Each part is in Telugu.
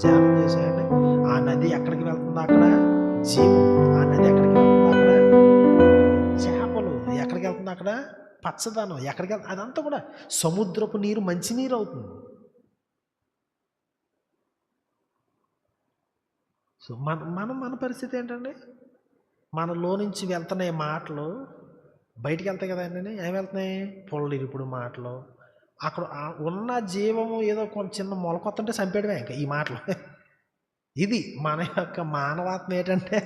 ధ్యానం చేసేయండి. ఆ నది ఎక్కడికి వెళ్తుంది అక్కడ జీవం ఆ నది ఎక్కడికి వెళ్తుంది అక్కడ చేపలు. ఎక్కడికి వెళ్తుంది అక్కడ పచ్చదనం. ఎక్కడికి వెళ్తుంది అదంతా కూడా సముద్రపు నీరు మంచి నీరు అవుతుంది. సో మన మనం మన పరిస్థితి ఏంటండి? మనలో నుంచి వెళ్తున్నాయి మాటలు బయటికి వెళ్తాయి కదండి ఏం వెళ్తున్నాయి? పొలలు ఇప్పుడు మాటలు. అక్కడ ఉన్న జీవము ఏదో కొంచెం చిన్న మొలకొత్తంటే చంపేయడమే ఇంకా ఈ మాటలు. ఇది మన యొక్క మానవాత్మ ఏంటంటే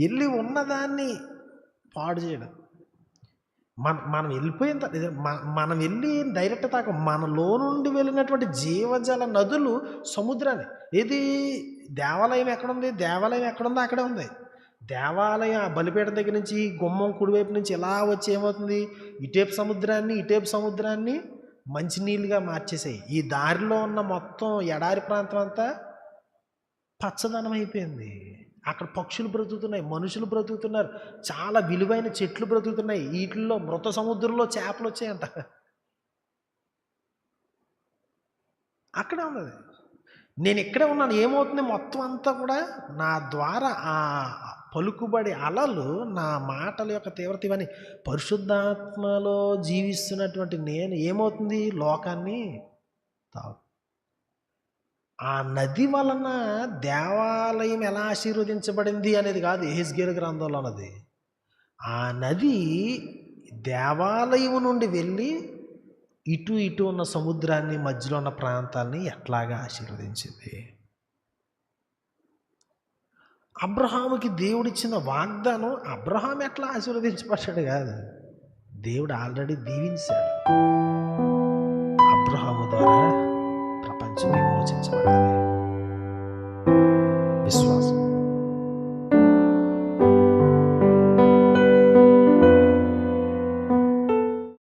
వెళ్ళి ఉన్నదాన్ని పాడు చేయడం. మన మనం వెళ్ళిపోయిన మనం వెళ్ళి డైరెక్ట్ తాక మనలో నుండి వెళ్ళినటువంటి జీవజల నదులు సముద్రాన్ని ఇది దేవాలయం ఎక్కడుంది? దేవాలయం ఎక్కడుందో అక్కడే ఉంది. దేవాలయం ఆ దగ్గర నుంచి గుమ్మం కుడివైపు నుంచి ఇలా వచ్చి ఏమవుతుంది? ఇటేపు సముద్రాన్ని ఇటేపు సముద్రాన్ని మంచినీళ్ళుగా మార్చేసాయి. ఈ దారిలో ఉన్న మొత్తం ఎడారి ప్రాంతం అంతా పచ్చదనం అయిపోయింది. అక్కడ పక్షులు బ్రతుకుతున్నాయి మనుషులు బ్రతుకుతున్నారు చాలా విలువైన చెట్లు బ్రతుకుతున్నాయి. వీటిల్లో మృత సముద్రంలో చేపలు వచ్చాయంట. అక్కడే ఉన్నది. నేను ఇక్కడే ఉన్నాను. ఏమవుతుంది? మొత్తం అంతా కూడా నా ద్వారా ఆ పలుకుబడి అలలు నా మాటల యొక్క తీవ్రత ఇవన్నీ. పరిశుద్ధాత్మలో జీవిస్తున్నటువంటి నేను ఏమవుతుంది? లోకాన్ని తాగు ఆ నది వలన దేవాలయం ఎలా ఆశీర్వదించబడింది అనేది కాదు ఎహెస్గేల్ గ్రంథంలో అన్నది ఆ నది దేవాలయం నుండి వెళ్ళి ఇటు ఇటు ఉన్న సముద్రాన్ని మధ్యలో ఉన్న ప్రాంతాన్ని ఎట్లాగా ఆశీర్వదించింది? అబ్రహాముకి దేవుడిచ్చిన వాగ్దానం అబ్రహాం ఎట్లా ఆశీర్వదించబడ్డాడు కాదు. దేవుడు ఆల్రెడీ దీవించాడు.